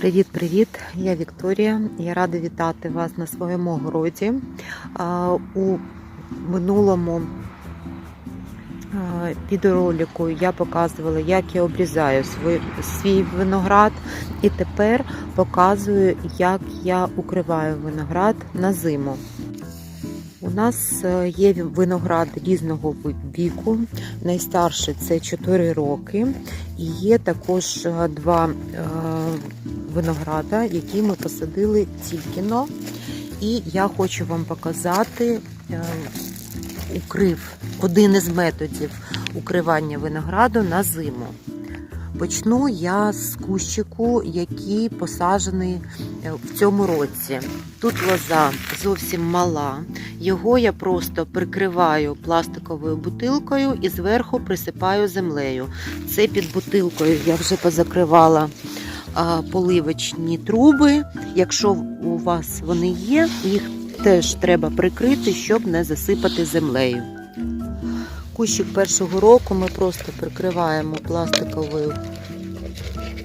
Привіт-привіт! Я Вікторія. Я рада вітати вас на своєму городі. У минулому відеоролику я показувала, як я обрізаю свій, виноград, і тепер показую, як я укриваю виноград на зиму. У нас е, є виноград різного віку. Найстарший це 4 роки. І є також е, два е, винограда, які ми посадили тільки но. І я хочу вам показати е, укрив, один із методів укривання винограду на зиму. Почну я з кущику, який посаджений е, в цьому році. Тут лоза зовсім мала. Його я просто прикриваю пластиковою бутилкою і зверху присипаю землею. Це під бутилкою я вже позакривала поливочні труби. Якщо у вас вони є, їх теж треба прикрити, щоб не засипати землею. Кущик першого року ми просто прикриваємо пластиковою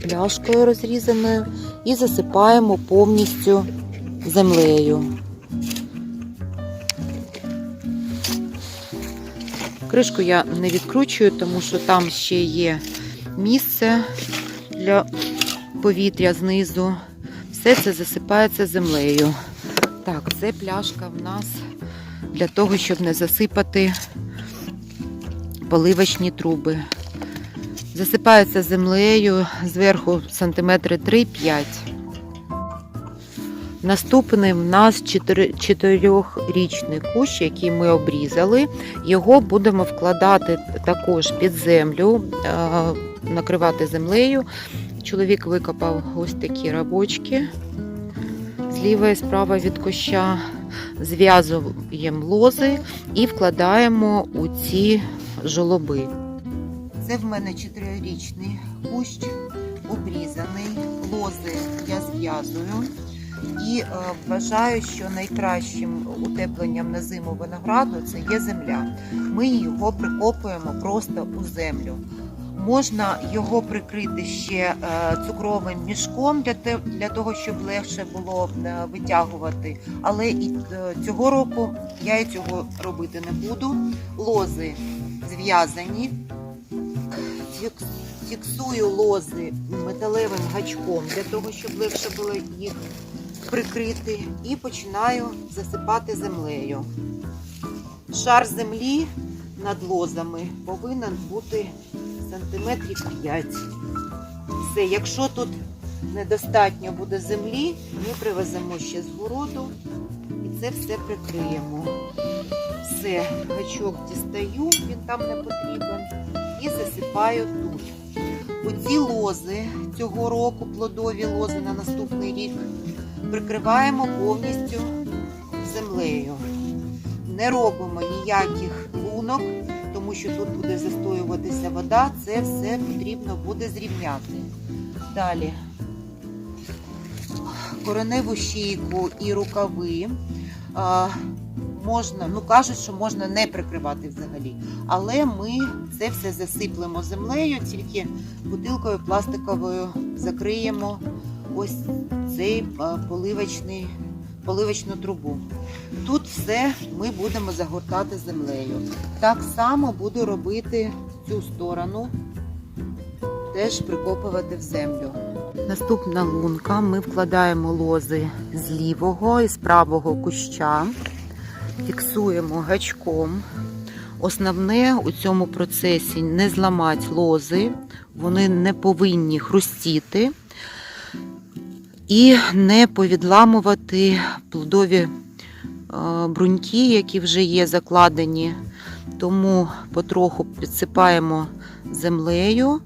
пляшкою розрізаною і засипаємо повністю землею. Кришку я не відкручую, тому що там ще є місце для повітря знизу. Все це засипається землею. Так, це пляшка в нас для того, щоб не засипати поливочні труби. Засипається землею зверху сантиметри 3-5. Наступний в нас чотирьохрічний кущ, який ми обрізали. Його будемо вкладати також під землю, накривати землею. Чоловік викопав ось такі рабочки зліва і справа від куща, зв'язуємо лози і вкладаємо у ці жолоби. Це в мене чотирирічний кущ обрізаний, лози я зв'язую. І е, вважаю, що найкращим утепленням на зиму винограду це є земля. Ми його прикопуємо просто у землю. Можна його прикрити ще е, цукровим мішком для, того, щоб легше було е, витягувати. Але і цього року я цього робити не буду. Лози зв'язані. Фіксую лози металевим гачком для того, щоб легше було їх прикрити, і починаю засипати землею. Шар землі над лозами повинен бути сантиметрів 5. Все, якщо тут недостатньо буде землі, ми привеземо ще з городу і це все прикриємо. Все, гачок дістаю, він там не потрібен, і засипаю тут. Оці лози цього року, плодові лози на наступний рік, прикриваємо повністю землею. Не робимо ніяких лунок, тому що тут буде застоюватися вода, це все потрібно буде зрівняти. Далі кореневу шийку і рукави можна, ну кажуть, що можна не прикривати взагалі. Але ми це все засиплемо землею, тільки бутилкою пластиковою закриємо ось цей поливочний, поливочну трубу. Тут все ми будемо загортати землею. Так само буду робити цю сторону, теж прикопувати в землю. Наступна лунка. Ми вкладаємо лози з лівого і з правого куща, фіксуємо гачком. Основне у цьому процесі не зламати лози, вони не повинні хрустіти і не повідламувати плодові е, бруньки, які вже є закладені. Тому потроху підсипаємо землею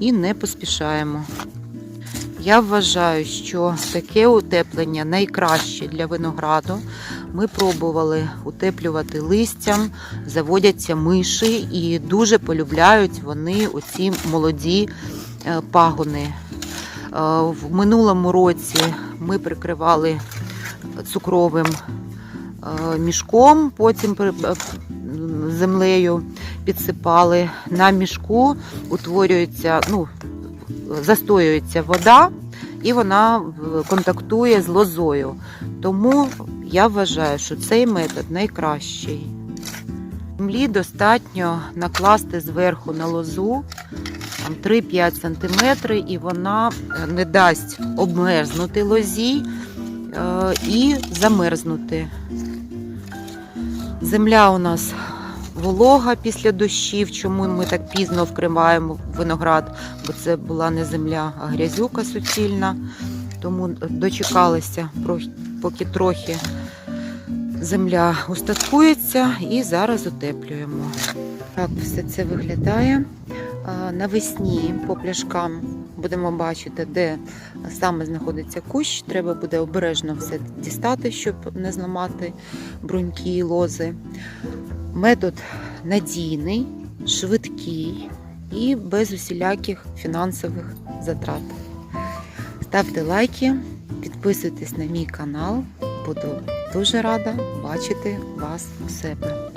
і не поспішаємо. Я вважаю, що таке утеплення найкраще для винограду. Ми пробували утеплювати листям, заводяться миші і дуже полюбляють вони оці молоді е, пагони. Е, В минулому році ми прикривали цукровим е, мішком, потім е, землею підсипали. На мішку утворюється, ну, застоюється вода і вона контактує з лозою. Тому я вважаю, що цей метод найкращий. Землі достатньо накласти зверху на лозу 3-5 см, і вона е, не дасть обмерзнути лозі е, і замерзнути. Земля у нас волога після дощів. Чому ми так пізно вкриваємо виноград? Бо це була не земля, а грязюка суцільна. Тому дочекалися, поки трохи земля устаткується, і зараз утеплюємо. Так, все це виглядає. Навесні по пляшкам будемо бачити, де саме знаходиться кущ. Треба буде обережно все дістати, щоб не зламати бруньки і лози. Метод надійний, швидкий і без усіляких фінансових затрат. Ставте лайки, підписуйтесь на мій канал. Буду дуже рада бачити вас у себе.